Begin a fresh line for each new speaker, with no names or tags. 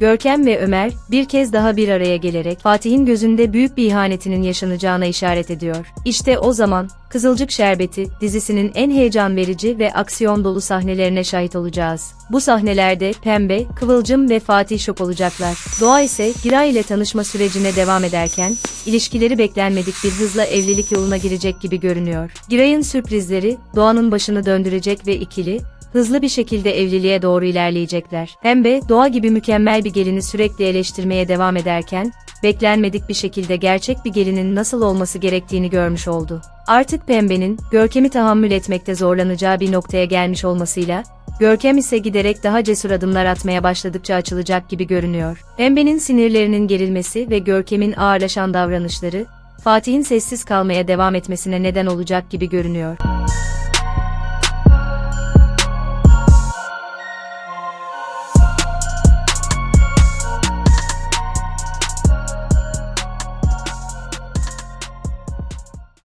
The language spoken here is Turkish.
Görkem ve Ömer, bir kez daha bir araya gelerek Fatih'in gözünde büyük bir ihanetinin yaşanacağına işaret ediyor. İşte o zaman, Kızılcık Şerbeti dizisinin en heyecan verici ve aksiyon dolu sahnelerine şahit olacağız. Bu sahnelerde Pembe, Kıvılcım ve Fatih şok olacaklar. Doğa ise Giray ile tanışma sürecine devam ederken, ilişkileri beklenmedik bir hızla evlilik yoluna girecek gibi görünüyor. Giray'ın sürprizleri, Doğan'ın başını döndürecek ve ikili, hızlı bir şekilde evliliğe doğru ilerleyecekler. Pembe, doğa gibi mükemmel bir gelini sürekli eleştirmeye devam ederken, beklenmedik bir şekilde gerçek bir gelinin nasıl olması gerektiğini görmüş oldu. Artık Pembe'nin, Görkem'i tahammül etmekte zorlanacağı bir noktaya gelmiş olmasıyla, Görkem ise giderek daha cesur adımlar atmaya başladıkça açılacak gibi görünüyor. Pembe'nin sinirlerinin gerilmesi ve Görkem'in ağırlaşan davranışları, Fatih'in sessiz kalmaya devam etmesine neden olacak gibi görünüyor.